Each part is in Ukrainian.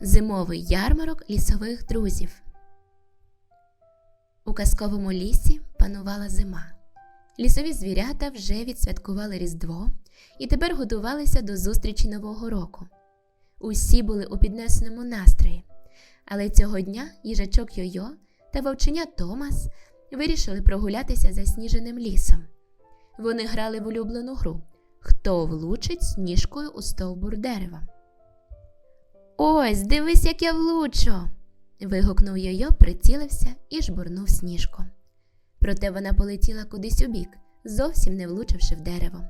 Зимовий ярмарок лісових друзів. У казковому лісі панувала зима. Лісові звірята вже відсвяткували Різдво і тепер готувалися до зустрічі Нового року. Усі були у піднесеному настрої, але цього дня їжачок Йойо та вовченя Томас вирішили прогулятися засніженим лісом. Вони грали в улюблену гру Хто влучить сніжкою у стовбур дерева. Ось, дивись, як я влучу. вигукнув Йойо, прицілився і жбурнув сніжку. Проте вона полетіла кудись у бік, зовсім не влучивши в дерево.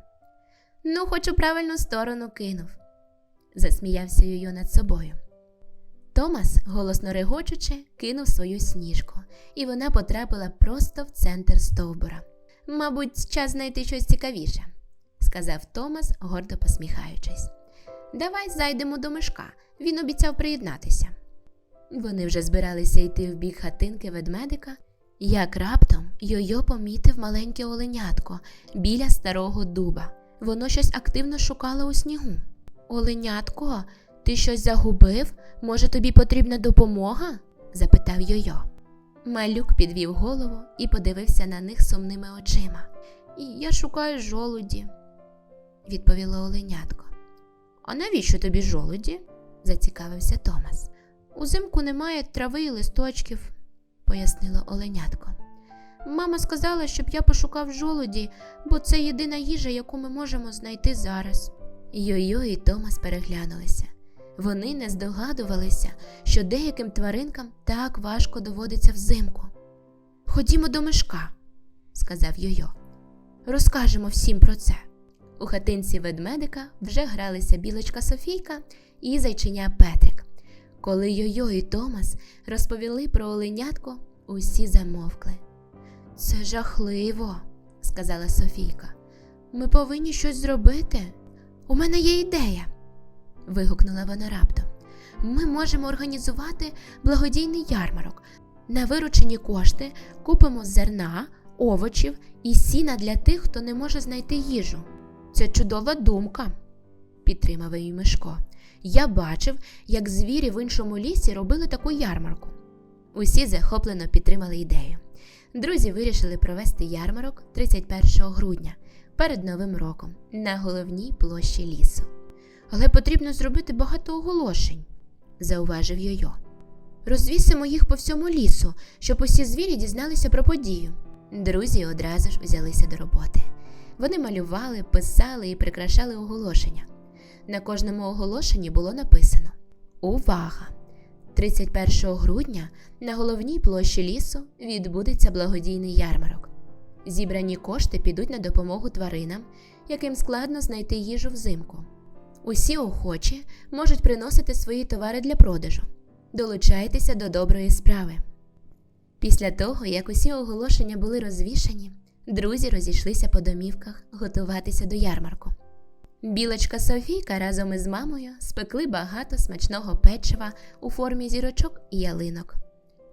Ну, хоч у правильну сторону кинув, засміявся Йойо над собою. Томас, голосно регочучи, кинув свою сніжку, і вона потрапила просто в центр стовбура. Мабуть, час знайти щось цікавіше, сказав Томас, гордо посміхаючись. Давай зайдемо до мишка, він обіцяв приєднатися. Вони вже збиралися йти в бік хатинки ведмедика, як раптом Йойо помітив маленьке оленятко біля старого дуба. Воно щось активно шукало у снігу. Оленятко, ти щось загубив? Може, тобі потрібна допомога? запитав Йойо. Малюк підвів голову і подивився на них сумними очима. Я шукаю жолуді, відповіло оленятко. А навіщо тобі жолуді? Зацікавився Томас. Узимку немає трави і листочків, пояснило оленятко. Мама сказала, щоб я пошукав жолуді, бо це єдина їжа, яку ми можемо знайти зараз. Йо-Йо і Томас переглянулися. Вони не здогадувалися, що деяким тваринкам так важко доводиться взимку. Ходімо до мишка, сказав Йо-Йо. Розкажемо всім про це. У хатинці ведмедика вже гралися білочка Софійка і зайчиня Петрик. Коли Йойо і Томас розповіли про оленятко, усі замовкли. Це жахливо, сказала Софійка. Ми повинні щось зробити. У мене є ідея. вигукнула вона раптом. Ми можемо організувати благодійний ярмарок. На виручені кошти купимо зерна, овочів і сіна для тих, хто не може знайти їжу. Це чудова думка, підтримав її Мишко. Я бачив, як звірі в іншому лісі робили таку ярмарку. Усі захоплено підтримали ідею. Друзі вирішили провести ярмарок 31 грудня перед Новим роком на головній площі лісу. Але потрібно зробити багато оголошень, зауважив Йойо. Розвісимо їх по всьому лісу, щоб усі звірі дізналися про подію. Друзі одразу ж взялися до роботи. Вони малювали, писали і прикрашали оголошення. На кожному оголошенні було написано Увага! 31 грудня на головній площі лісу відбудеться благодійний ярмарок. Зібрані кошти підуть на допомогу тваринам, яким складно знайти їжу взимку. Усі охочі можуть приносити свої товари для продажу. Долучайтеся до доброї справи. Після того, як усі оголошення були розвішані, друзі розійшлися по домівках готуватися до ярмарку. Білочка Софійка разом із мамою спекли багато смачного печива у формі зірочок і ялинок.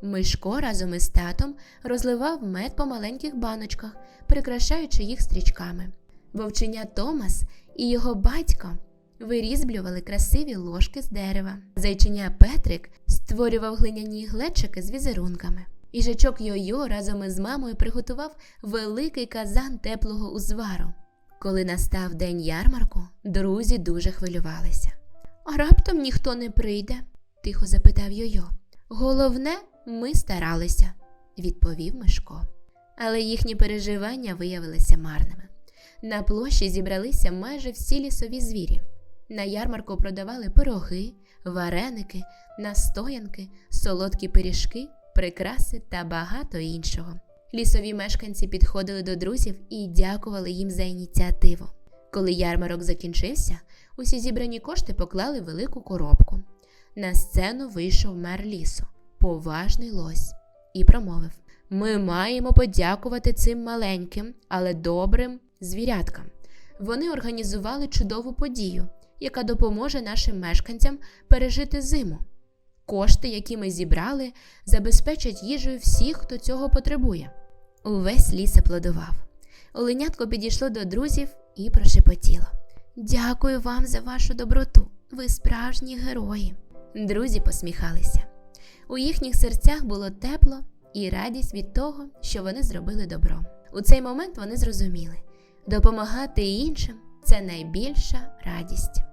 Мишко разом із татом розливав мед по маленьких баночках, прикрашаючи їх стрічками. Вовченя Томас і його батько вирізблювали красиві ложки з дерева. Зайчиня Петрик створював глиняні глечики з візерунками. Їжачок Йойо разом із мамою приготував великий казан теплого узвару. Коли настав день ярмарку, друзі дуже хвилювалися. А раптом ніхто не прийде? тихо запитав Йойо. Головне, ми старалися, відповів Мишко. Але їхні переживання виявилися марними. На площі зібралися майже всі лісові звірі. На ярмарку продавали пироги, вареники, настоянки, солодкі пиріжки, прикраси та багато іншого. Лісові мешканці підходили до друзів і дякували їм за ініціативу. Коли ярмарок закінчився, усі зібрані кошти поклали велику коробку. На сцену вийшов мер лісу, поважний лось, і промовив: Ми маємо подякувати цим маленьким, але добрим звіряткам. Вони організували чудову подію, яка допоможе нашим мешканцям пережити зиму. Кошти, які ми зібрали, забезпечать їжею всіх, хто цього потребує. Увесь ліс аплодував. Оленятко підійшло до друзів і прошепотіло. Дякую вам за вашу доброту. Ви справжні герої. Друзі посміхалися. У їхніх серцях було тепло і радість від того, що вони зробили добро. У цей момент вони зрозуміли, допомагати іншим це найбільша радість.